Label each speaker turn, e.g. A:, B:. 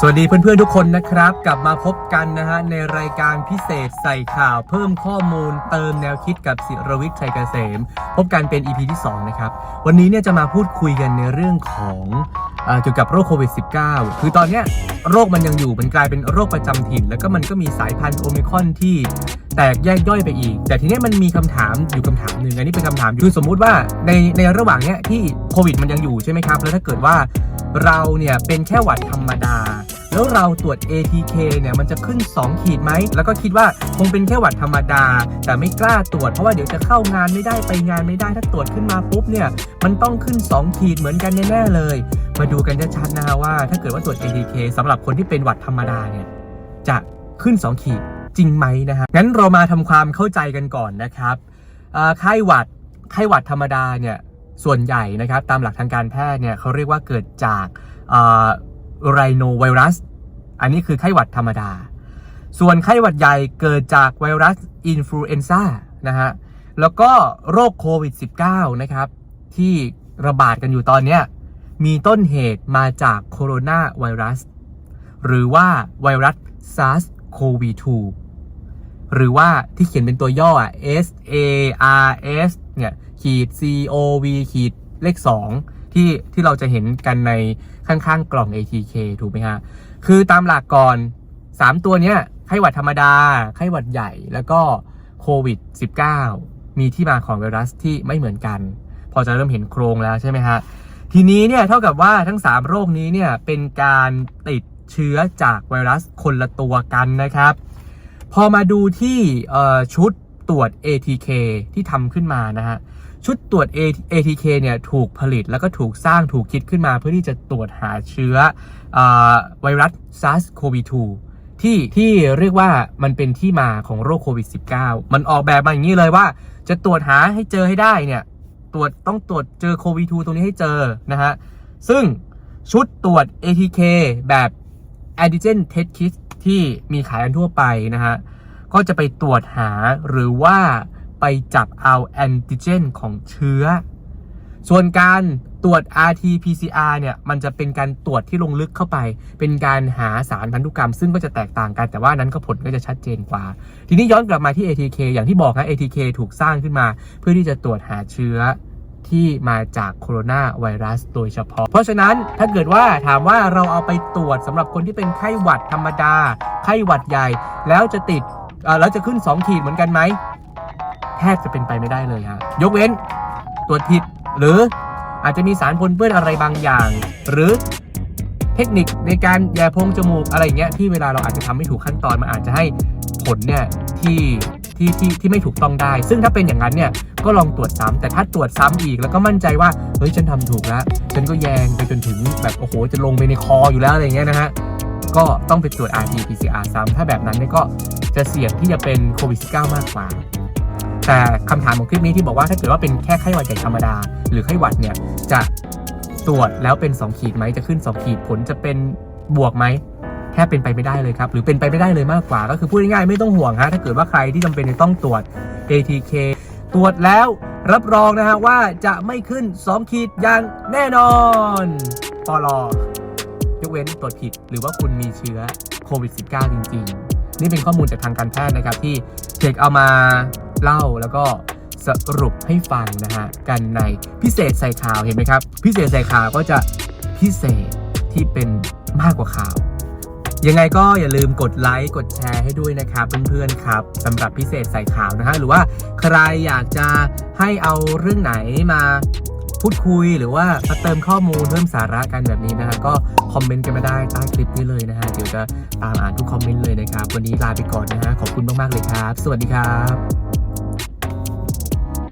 A: สวัสดีเพื่อนๆทุกคนนะครับ กลับมาพบกันนะฮะในรายการพิเศษใส่ข่าวเพิ่มข้อมูลเติมแนวคิดกับศิรวิทย์ชัยเกษม พบกันเป็น EP ที่ 2 นะครับ วันนี้เนี่ยจะมาพูดคุยกันในเรื่องของเออเกี่ยวกับโรคโควิด -19 คือตอนเนี้ยโรคมันยังอยู่มันกลายเป็นโรคประจำถิ่น แล้วก็มันก็มีสายพันธุ์โอมิครอนที่แตกแยกย่อยไปอีก แต่ทีเนี้ยมันมีคำถามอยู่คำถามหนึ่งอันนี้เป็นคำถามอยู่คือสมมุติว่าในในระหว่างเนี้ยที่โควิดมันยังอยู่ใช่ไหมครับแล้วถ้าเกิดว่า เราเนี่ยเป็นแค่หวัดธรรมดา แล้วเราตรวจ ATK เนี่ยมันจะขึ้น 2 ขีดไหม แล้วก็คิดว่าคงเป็นแค่หวัดธรรมดา แต่ไม่กล้าตรวจเพราะว่าเดี๋ยวจะเข้างานไม่ได้ไปงานไม่ได้ถ้าตรวจขึ้นมาปุ๊บเนี่ยมันต้องขึ้น 2 ขีดเหมือนกันแน่ๆเลย มาดูกันชัดๆนะฮะว่า ถ้าเกิดว่าตรวจ ATK สำหรับคนที่เป็นหวัดธรรมดาเนี่ยจะขึ้น 2 ขีดจริงไหมนะฮะงั้นเรามาทำความเข้าใจกันก่อนนะครับไข้หวัดไข้หวัดธรรมดาเนี่ย ส่วนใหญ่นะครับตามหลักทางการแพทย์เนี่ยเขาเรียกว่าเกิดจากไรโนไวรัส อันนี้คือไข้หวัดธรรมดา ส่วนไข้หวัดใหญ่เกิดจากไวรัสอินฟลูเอนซ่านะฮะแล้วก็โรคโควิด -19 นะครับที่ระบาดกันอยู่ตอนนี้มีต้นเหตุมาจากโคโรนาไวรัส หรือว่าไวรัส SARS-CoV-2 หรือว่าที่เขียนเป็นตัวย่ออะ S A R S เนี่ย ขีด C O V ขีดเลข 2 ที่ที่เราจะเห็นกันในข้างๆกล่อง ATK ถูกไหมฮะ คือตามหลักก่อน 3 ตัวเนี้ยไข้หวัดธรรมดา ไข้หวัดใหญ่แล้วก็โควิด -19 มีที่มาของไวรัสที่ไม่เหมือนกัน พอจะเริ่มเห็นโครงแล้วใช่ไหมฮะ ทีนี้เนี่ยเท่ากับว่าทั้ง 3 โรคนี้เนี่ยเป็นการติดเชื้อจากไวรัสคนละตัวกันนะครับ พอมาดูที่ชุดตรวจ ATK ที่ทำขึ้นมานะฮะ ชุดตรวจ ATK เนี่ยถูกผลิตแล้วก็ถูกสร้างถูกคิดขึ้นมา เพื่อที่จะตรวจหาเชื้ออไวรัส SARS-CoV-2 ที่ที่เรียกว่ามันเป็นที่มาของโรคโควิด -19 มันออกแบบมาอย่างนี้เลยว่า จะตรวจหาให้เจอให้ได้เนี่ยตรวจต้องตรวจเจอโควิด -2 ตรงนี้ให้เจอนะฮะ ซึ่งชุดตรวจ ATK แบบ Antigen Test Kit ที่มีขายกันทั่วไปนะฮะ ก็จะไปตรวจหาหรือว่า ไปจับเอาแอนติเจนของเชื้อ ส่วนการตรวจ RT-PCR เนี่ย มันจะเป็นการตรวจที่ลงลึกเข้าไป เป็นการหาสารพันธุกรรม ซึ่งก็จะแตกต่างกัน แต่ว่านั้นก็ผลก็จะชัดเจนกว่า ทีนี้ย้อนกลับมาที่ ATK อย่างที่บอกนะ ATK ถูกสร้างขึ้นมา เพื่อที่จะตรวจหาเชื้อที่มาจากโคโรนาไวรัสโดยเฉพาะ เพราะฉะนั้นถ้าเกิดว่าถามว่าเราเอาไปตรวจสำหรับคนที่เป็นไข้หวัดธรรมดา ไข้หวัดใหญ่ แล้วจะติดแล้วจะขึ้น 2 ขีดเหมือนกันไหม บจะเป็นไปไม่ได้เลยฮะยกเว้นตรวจผิดหรืออาจจะมีสารปนเปื้อนอะไรบางอย่าง หรือเทคนิคในการแย่พงจมูกอะไรเงี้ยที่เวลาเราอาจจะทำไม่ถูกขั้นตอนมันอาจจะให้ผลเนี่ยที่ที่ที่ที่ไม่ถูกต้องได้ ซึ่งถ้าเป็นอย่างนั้นเนี่ยก็ลองตรวจซ้ำแต่ถ้าตรวจซ้ำอีกแล้วก็มั่นใจว่าเฮ้ยฉันทำถูกแล้ว ฉันก็แยงไปจนถึงแบบโอ้โหจะลงไปในคออยู่แล้วอะไรเงี้ยนะฮะก็ต้องไปตรวจ RT-PCR ซ้ำถ้าแบบนั้นเนี่ยก็จะเสี่ยงที่จะเป็นโควิด -19 มากกว่า แต่คำถามของคลิปนี้ที่บอกว่าถ้าเกิดว่าเป็นแค่ไข้หวัดใหญ่ธรรมดา หรือไข้หวัดเนี่ยจะตรวจแล้วเป็น 2 ขีดไหมจะขึ้น 2 ขีดผลจะเป็นบวกไหมแทบเป็นไปไม่ได้เลยครับ หรือเป็นไปไม่ได้เลยมากกว่า ก็คือพูดง่ายๆไม่ต้องห่วงฮะถ้าเกิดว่าใครที่จำเป็นจะต้องตรวจ ATK ตรวจแล้วรับรองนะฮะว่าจะไม่ขึ้น 2 ขีดอย่างแน่นอนปลอยกเว้นตรวจผิดหรือว่าคุณมีเชื้อโควิด -19 จริง ๆ นี่เป็นข้อมูลจากทางการแพทย์นะครับที่เทคเอามา เล่าแล้วก็สรุปให้ฟังนะฮะกันในพิเศษใส่ข่าวเห็นไหมครับ พิเศษใส่ข่าวก็จะพิเศษที่เป็นมากกว่าข่าว ยังไงก็อย่าลืมกดไลค์กดแชร์ให้ด้วยนะครับเพื่อนๆครับสำหรับพิเศษใส่ข่าวนะฮะหรือว่าใครอยากจะให้เอาเรื่องไหนมาพูดคุยหรือว่ามาเติมข้อมูลเพิ่มสาระกันแบบนี้นะฮะก็คอมเมนต์กันมาได้ใต้คลิปนี้เลยนะฮะเดี๋ยวจะตามอ่านทุกคอมเมนต์เลยนะครับ วันนี้ลาไปก่อนนะฮะขอบคุณมากๆเลยครับ สวัสดีครับ